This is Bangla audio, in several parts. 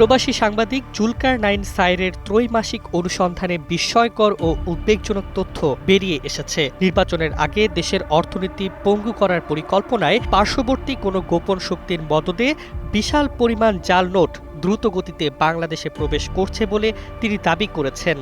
প্রবাসী সাংবাদিক জুলকার নাইন সাইরের ত্রৈমাসিক অনুসন্ধানে বিস্ময়কর ও উদ্বেগজনক তথ্য বেরিয়ে এসেছে। নির্বাচনের আগে দেশের অর্থনীতি পঙ্গু করার পরিকল্পনায় পার্শ্ববর্তী কোনো গোপন শক্তির মদদে বিশাল পরিমাণ জাল নোট দ্রুত গতিতে বাংলাদেশে প্রবেশ করছে বলে তিনি দাবি করেছেন।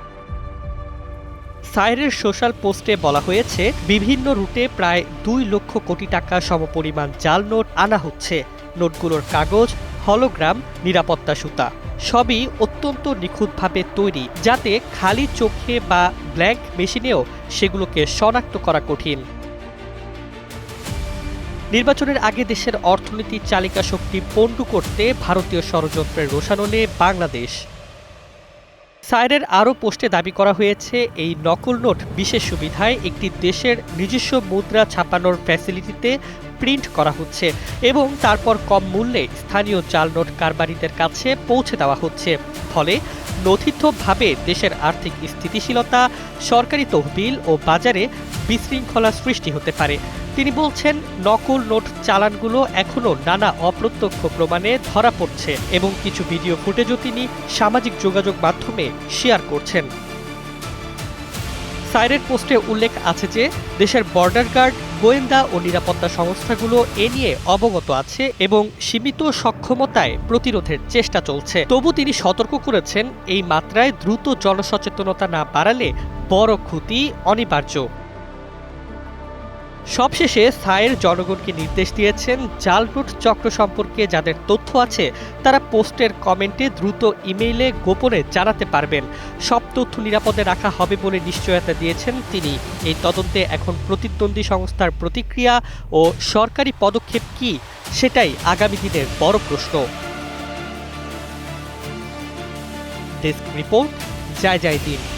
সাইরের সোশ্যাল পোস্টে বলা হয়েছে, বিভিন্ন রুটে প্রায় দুই লক্ষ কোটি টাকা সমপরিমাণ জাল নোট আনা হচ্ছে। নোটগুলোর কাগজ হলোগ্রাম, নিরাপত্তা সুতা। সবই অত্যন্ত নিখুঁতভাবে তৈরি, যাতে খালি চোখে বা ব্ল্যাঙ্ক মেশিনেও সেগুলোকে শনাক্ত করা কঠিন। নির্বাচনের আগে দেশের অর্থনীতির চালিকা শক্তি পণ্ডু করতে ভারতীয় ষড়যন্ত্রের রোশানলে বাংলাদেশ। সাইরের আরও পোস্টে দাবি করা হয়েছে, এই নকল নোট বিশেষ সুবিধায় একটি দেশের নিজস্ব মুদ্রা ছাপানোর ফ্যাসিলিটিতে প্রিন্ট করা হচ্ছে এবং তারপর কম মূল্যে স্থানীয় জাল নোট কারবারিদের কাছে পৌঁছে দেওয়া হচ্ছে। ফলে নথিথভাবে দেশের আর্থিক স্থিতিশীলতা, সরকারি তহবিল ও বাজারে বিশৃঙ্খলা সৃষ্টি হতে পারে। তিনি বলছেন, নকল নোট চালানগুলো এখনও নানা অপ্রত্যক্ষ প্রমাণে ধরা পড়ছে এবং কিছু ভিডিও ফুটেজও তিনি সামাজিক যোগাযোগ মাধ্যমে শেয়ার করছেন। সাইরের পোস্টে উল্লেখ আছে যে, দেশের বর্ডার গার্ড, গোয়েন্দা ও নিরাপত্তা সংস্থাগুলো এ নিয়ে অবগত আছে এবং সীমিত সক্ষমতায় প্রতিরোধের চেষ্টা চলছে। তবু তিনি সতর্ক করেছেন, এই মাত্রায় দ্রুত জনসচেতনতা না বাড়ালে বড় ক্ষতি অনিবার্য। সবশেষে সায়ের জনগণকে নির্দেশ দিয়েছেন জাল চক্র সম্পর্কে যাদের তথ্য আছে, তারা পোস্টের কমেন্টে দ্রুত ইমেইলে গোপনে জানাতে পারবেন। সব তথ্য নিরাপদে রাখা হবে বলে নিশ্চয়তা দিয়েছেন তিনি। এই তদন্তে এখন প্রতিদ্বন্দ্বী সংস্থার প্রতিক্রিয়া ও সরকারি পদক্ষেপ কি, সেটাই আগামী দিনের বড় প্রশ্ন। ডেস্ক রিপোর্ট, জয় জয় দিন।